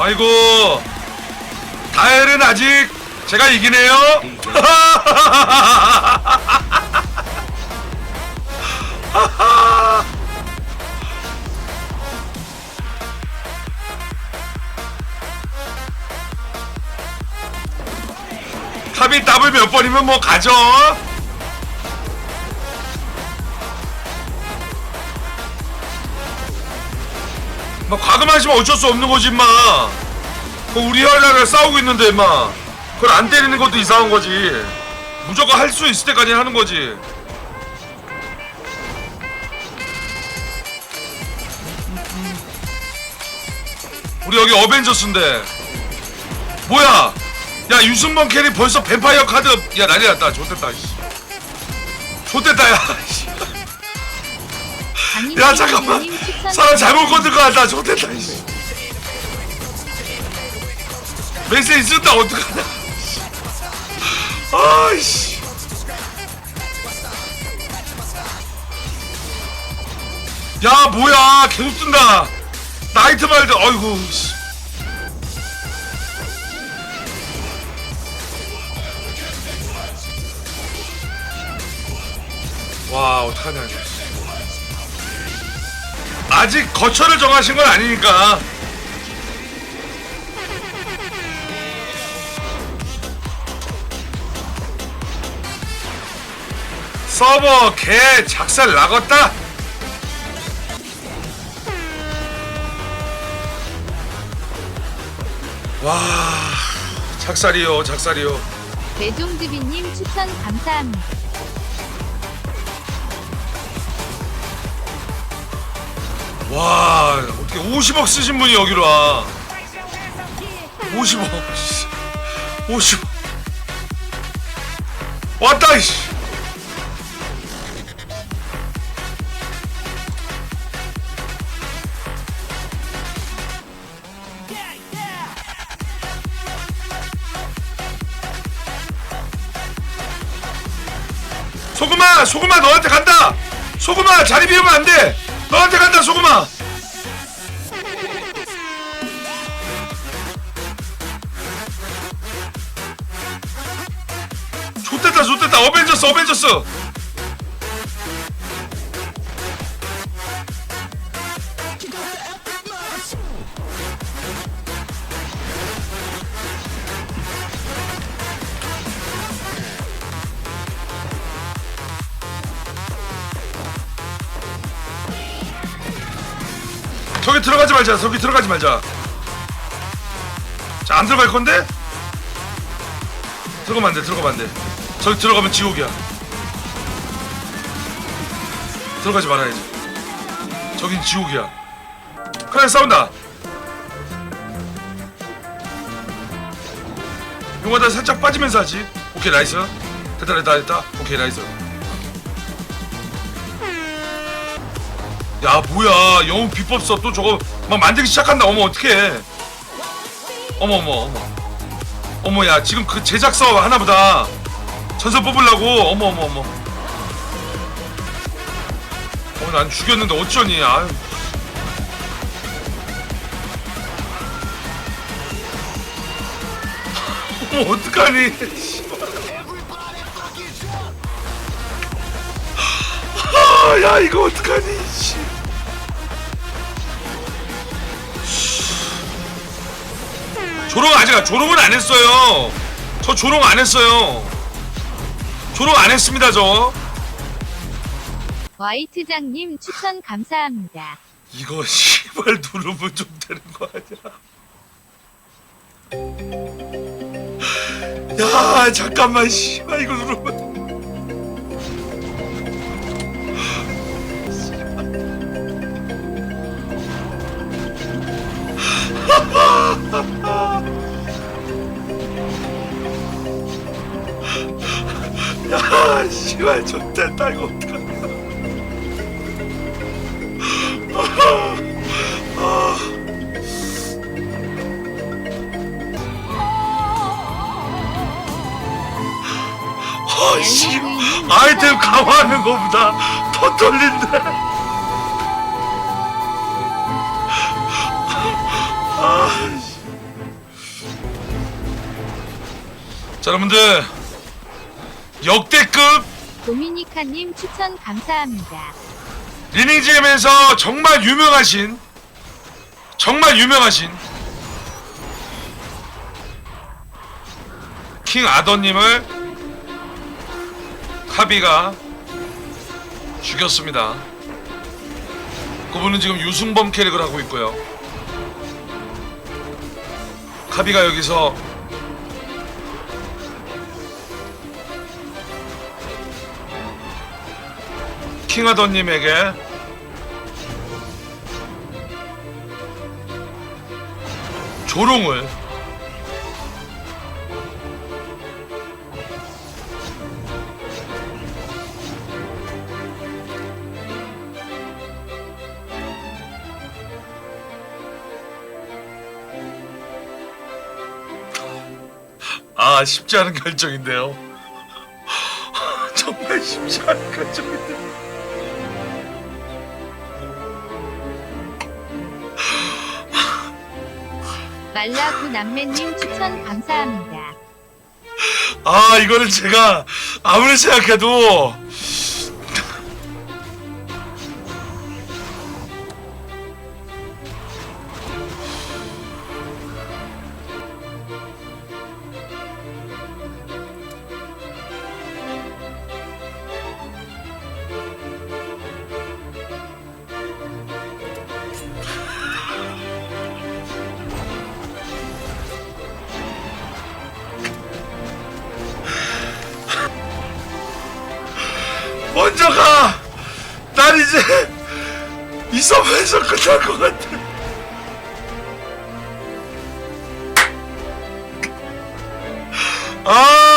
아이고 다엘은 아직 제가 이기네요. 탑이 더블 몇 번이면 뭐 가죠. 막 과금하시면 어쩔 수 없는 거지 마. 그 우리 하려고 싸우고 있는데 마. 그걸 안 때리는 것도 이상한 거지. 무조건 할 수 있을 때까지 하는 거지. 우리 여기 어벤져스인데 뭐야? 야 유승범 캐리 벌써 뱀파이어 카드 야 난리 났다. 좋됐다. 씨. 좋됐다 야. 씨. 야 잠깐만. 사람 잘못 건들 것 같다. 좋됐다 이씨. 메시지 쓴다 어떡하냐. 아이씨. 야 뭐야. 계속 쓴다. 나이트 말드. 어이구 씨. 와 어떡하냐 이거 씨. 아직 거처를 정하신 건 아니니까. 서버 개 작살 나갔다. 와 작살이요 작살이요. 배종드비님 추천 감사합니다. 와 어떻게 50억 쓰신 분이 여기로 와. 50억. 씨. 50억. 왔다 이씨. 소금아 소금아 너한테 간다. 소금아 자리 비우면 안돼 너한테 간다 소금아! 좋됐다 좋됐다. 어벤져스 어벤져스 저기 들어가지 말자. 저기 들어가지 말자. 자 안 들어갈 건데? 들어가면 안 돼 들어가면 안 돼. 저기 들어가면 지옥이야. 들어가지 말아야지. 저긴 지옥이야. 그래 싸운다. 용하다 살짝 빠지면서 하지. 오케이 나이스. 됐다 됐다 됐다. 오케이 나이스 야 뭐야. 영웅 비법 써. 또 저거 막 만들기 시작한다. 어머 어떡해. 어머 어머 어머. 어머 야 지금 그 제작 사업 하나보다. 전설 뽑으려고. 어머 어머 어머. 어난 죽였는데 어쩌니. 아유. 어머 어떡하니. 아, 야 이거 어떡하니 씨. 조롱 아직 안- 조롱은 안 했어요. 저 조롱 안 했어요. 조롱 안 했습니다 저. 와이트장님 추천 감사합니다. 이거 씨발 누르면 좀 되는 거 아니야? 야 잠깐만 씨발 이거 누르면 아 씨발 좋됐다 이거 어떡하냐 아, 아. 아 씨 아이템 강화하는 거보다 더 떨린데. 아, 자, 여러분들. 역대급 도미니카님 추천 감사합니다. 리닝지엠에서 정말 유명하신 정말 유명하신 킹 아더님을 카비가 죽였습니다. 그분은 지금 유승범 캐릭을 하고 있고요. 카비가 여기서 킹아더님에게 조롱을 아 쉽지 않은 결정인데요. 정말 쉽지 않은 결정인데. 말라구 남매님 추천 감사합니다. 아 이거는 제가 아무리 생각해도 먼저 가! 난 이제 이 섬에서 끝날 것 같아. 아!